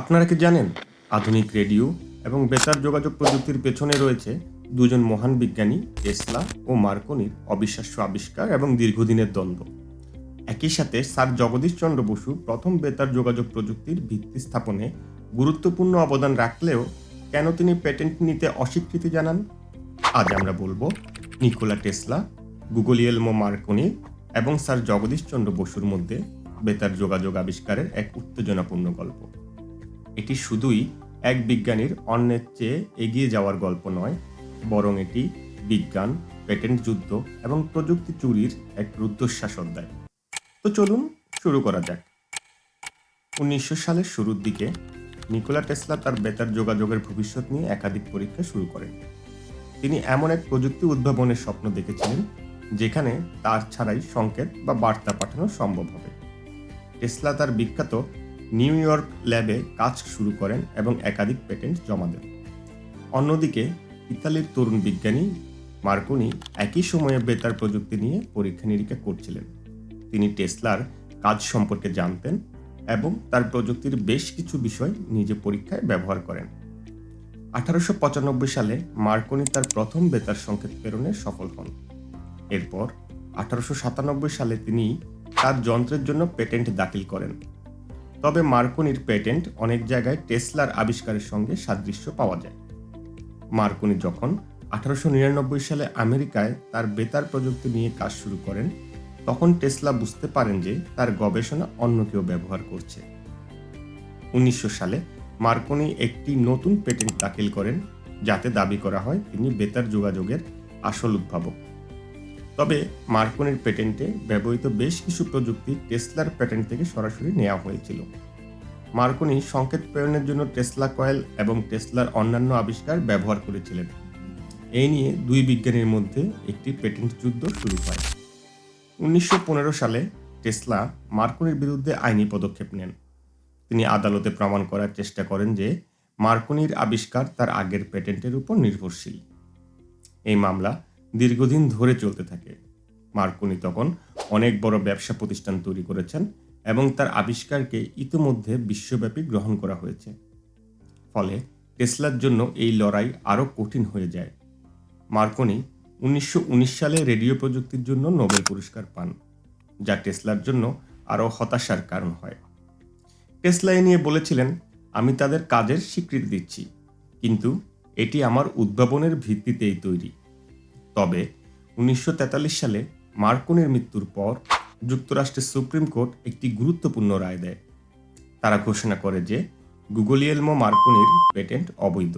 আপনারা কি জানেন, আধুনিক রেডিও এবং বেতার যোগাযোগ প্রযুক্তির পেছনে রয়েছে দুজন মহান বিজ্ঞানী, টেসলা ও মার্কনির অবিশ্বাস্য আবিষ্কার এবং দীর্ঘদিনের দ্বন্দ্ব। একই সাথে স্যার জগদীশ চন্দ্র বসু প্রথম বেতার যোগাযোগ প্রযুক্তির ভিত্তি স্থাপনে গুরুত্বপূর্ণ অবদান রাখলেও কেন তিনি পেটেন্ট নিতে অস্বীকৃতি জানান? আজ আমরা বলব, নিকোলা টেসলা, গুগলিয়েলমো মার্কনি এবং স্যার জগদীশ চন্দ্র বসুর মধ্যে বেতার যোগাযোগ আবিষ্কারের এক উত্তেজনাপূর্ণ গল্প। এটি শুধুই এক বিজ্ঞানীর অন্যের চেয়ে এগিয়ে যাওয়ার গল্প নয়, বরং এটি বিজ্ঞান, পেটেন্ট যুদ্ধ এবং প্রযুক্তি চুরির এক রুদ্ধশ্বাস অধ্যায়। তো চলুন শুরু করা যাক। উনিশশো সালের শুরুর দিকে নিকোলা টেসলা তার বেতার যোগাযোগের ভবিষ্যৎ নিয়ে একাধিক পরীক্ষা শুরু করেন। তিনি এমন এক প্রযুক্তি উদ্ভাবনের স্বপ্ন দেখেছিলেন, যেখানে তার ছাড়াই সংকেত বা বার্তা পাঠানো সম্ভব হবে। টেসলা তার বিখ্যাত নিউ ইয়র্ক ল্যাবে কাজ শুরু করেন এবং একাধিক পেটেন্ট জমা দেন। অন্যদিকে, ইতালির তরুণ বিজ্ঞানী মার্কনি একই সময়ে বেতার প্রযুক্তি নিয়ে পরীক্ষা নিরীক্ষা করছিলেন। তিনি টেসলার কাজ সম্পর্কে জানতেন এবং তার প্রযুক্তির বেশ কিছু বিষয় নিজে পরীক্ষায় ব্যবহার করেন। আঠারোশো পঁচানব্বই সালে মার্কনি তার প্রথম বেতার সংকেত প্রেরণে সফল হন। এরপর আঠারোশো সাতানব্বই সালে তিনি তার যন্ত্রের জন্য পেটেন্ট দাখিল করেন। তবে মার্কনির পেটেন্ট অনেক জায়গায় টেসলার আবিষ্কারের সঙ্গে সাদৃশ্য পাওয়া যায়। মার্কনি যখন আঠারোশো নিরানব্বই সালে আমেরিকায় তার বেতার প্রযুক্তি নিয়ে কাজ শুরু করেন, তখন টেসলা বুঝতে পারেন যে তার গবেষণা অন্য কেউ ব্যবহার করছে। উনিশশো সালে মার্কনি একটি নতুন পেটেন্ট দাখিল করেন, যাতে দাবি করা হয় তিনি বেতার যোগাযোগের আসল উদ্ভাবক। তবে মার্কনির পেটেন্টে ব্যবহৃত বেশ কিছু প্রযুক্তি টেসলার পেটেন্ট থেকে সরাসরি নেওয়া হয়েছিল। মার্কনি সংকেত প্রেরণের জন্য টেসলা কয়েল এবং টেসলার অন্যান্য আবিষ্কার ব্যবহার করেছিলেন। এই নিয়ে দুই বিজ্ঞানীর মধ্যে একটি পেটেন্ট যুদ্ধ শুরু হয়। উনিশশো পনেরো সালে টেসলা মার্কনির বিরুদ্ধে আইনি পদক্ষেপ নেন। তিনি আদালতে প্রমাণ করার চেষ্টা করেন যে মার্কনির আবিষ্কার তার আগের পেটেন্টের উপর নির্ভরশীল। এই মামলা দীর্ঘদিন ধরে চলতে থাকে। মার্কনি তখন অনেক বড় ব্যবসা প্রতিষ্ঠান তৈরি করেছেন এবং তার আবিষ্কারকে ইতিমধ্যে বিশ্বব্যাপী গ্রহণ করা হয়েছে। ফলে টেসলার জন্য এই লড়াই আরও কঠিন হয়ে যায়। মার্কনি উনিশশো উনিশ সালে রেডিও প্রযুক্তির জন্য নোবেল পুরস্কার পান, যা টেসলার জন্য আরও হতাশার কারণ হয়। টেসলা এ নিয়ে বলেছিলেন, আমি তাদের কাজের স্বীকৃতি দিচ্ছি, কিন্তু এটি আমার উদ্ভাবনের ভিত্তিতেই তৈরি। তবে উনিশশো তেতাল্লিশ সালে মার্কনির মৃত্যুর পর যুক্তরাষ্ট্রের সুপ্রিম কোর্ট একটি গুরুত্বপূর্ণ রায় দেয়। তারা ঘোষণা করে যে গুগলিয়েলমো মার্কনির পেটেন্ট অবৈধ,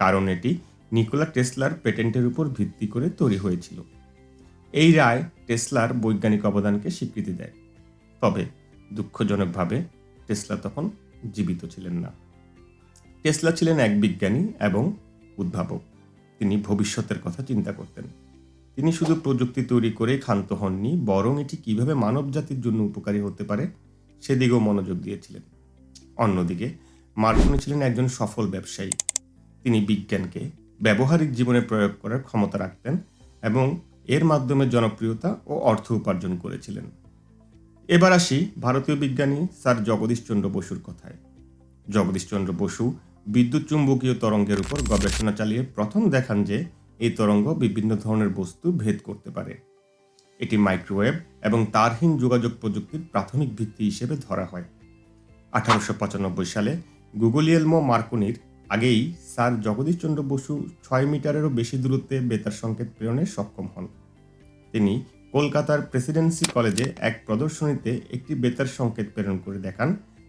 কারণ এটি নিকোলা টেসলার পেটেন্টের উপর ভিত্তি করে তৈরি হয়েছিল। এই রায় টেসলার বৈজ্ঞানিক অবদানকে স্বীকৃতি দেয়। তবে দুঃখজনকভাবে টেসলা তখন জীবিত ছিলেন না। টেসলা ছিলেন এক বিজ্ঞানী এবং উদ্ভাবক। তিনি ভবিষ্যতের কথা চিন্তা করতেন। তিনি শুধু প্রযুক্তি তৈরি করেই ক্ষান্ত হননি, বরং এটি কীভাবে মানব জাতির জন্য উপকারী হতে পারে সেদিকেও মনোযোগ দিয়েছিলেন। অন্যদিকে মার্কনি ছিলেন একজন সফল ব্যবসায়ী। তিনি বিজ্ঞানকে ব্যবহারিক জীবনে প্রয়োগ করার ক্ষমতা রাখতেন এবং এর মাধ্যমে জনপ্রিয়তা ও অর্থ উপার্জন করেছিলেন। এবার আসি ভারতীয় বিজ্ঞানী স্যার জগদীশচন্দ্র বসুর কথায়। জগদীশচন্দ্র বসু বিদ্যুৎ চুম্বকীয় তরঙ্গের উপর গবেষণা চালিয়ে প্রথম দেখান যে এই তরঙ্গ বিভিন্ন ধরনের বস্তু ভেদ করতে পারে। এটি মাইক্রোওয়েভ এবং তারহীন যোগাযোগ প্রযুক্তির প্রাথমিক ভিত্তি হিসেবে ধরা হয়। আঠারোশো পঁচানব্বই সালে গুগলিয়েলমো মার্কনির আগেই স্যার জগদীশচন্দ্র বসু ছয় মিটারেরও বেশি দূরত্বে বেতার সংকেত প্রেরণে সক্ষম হন। তিনি কলকাতার প্রেসিডেন্সি কলেজে এক প্রদর্শনীতে একটি বেতার সংকেত প্রেরণ করে দেখান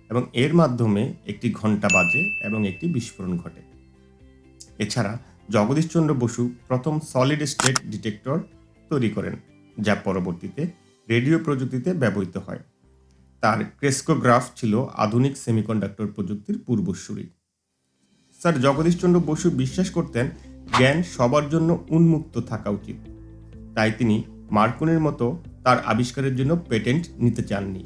এবং এর মাধ্যমে একটি ঘণ্টা বাজে এবং একটি বিস্ফোরণ ঘটে। এছাড়া জগদীশচন্দ্র বসু প্রথম সলিড স্টেট ডিটেক্টর তৈরি করেন, যা পরবর্তীতে রেডিও প্রযুক্তিতে ব্যবহৃত হয়। তার ক্রেস্কোগ্রাফ ছিল আধুনিক সেমিকন্ডাক্টর প্রযুক্তির পূর্বসূরি। স্যার, জগদীশচন্দ্র বসু বিশ্বাস করতেন, জ্ঞান সবার জন্য উন্মুক্ত থাকা উচিত। তাই তিনি মার্কনের মতো তার আবিষ্কারের জন্য পেটেন্ট নিতে চাননি।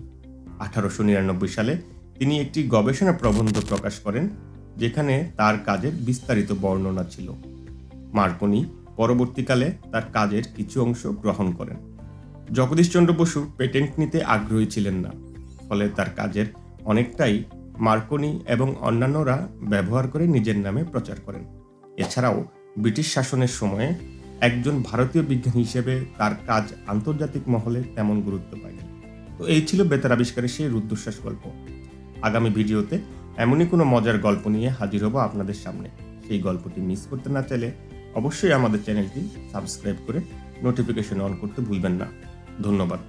আঠারোশো নিরানব্বই সালে তিনি একটি গবেষণা প্রবন্ধ প্রকাশ করেন, যেখানে তার কাজের বিস্তারিত বর্ণনা ছিল। মার্কনি পরবর্তীকালে তার কাজের কিছু অংশ গ্রহণ করেন। জগদীশচন্দ্র বসু পেটেন্ট নিতে আগ্রহী ছিলেন না, ফলে তার কাজের অনেকটাই মার্কনি এবং অন্যান্যরা ব্যবহার করে নিজের নামে প্রচার করেন। এছাড়াও ব্রিটিশ শাসনের সময়ে একজন ভারতীয় বিজ্ঞানী হিসেবে তার কাজ আন্তর্জাতিক মহলে তেমন গুরুত্ব পায়নি। তো এই ছিল বেতার আবিষ্কারের সেই রুদ্ধশ্বাস গল্প। আগামী ভিডিওতে এমনই কোনো মজার গল্প নিয়ে হাজির হব আপনাদের সামনে। সেই গল্পটি মিস করতে না চাইলে অবশ্যই আমাদের চ্যানেলটি সাবস্ক্রাইব করে নোটিফিকেশন অন করতে ভুলবেন না। ধন্যবাদ।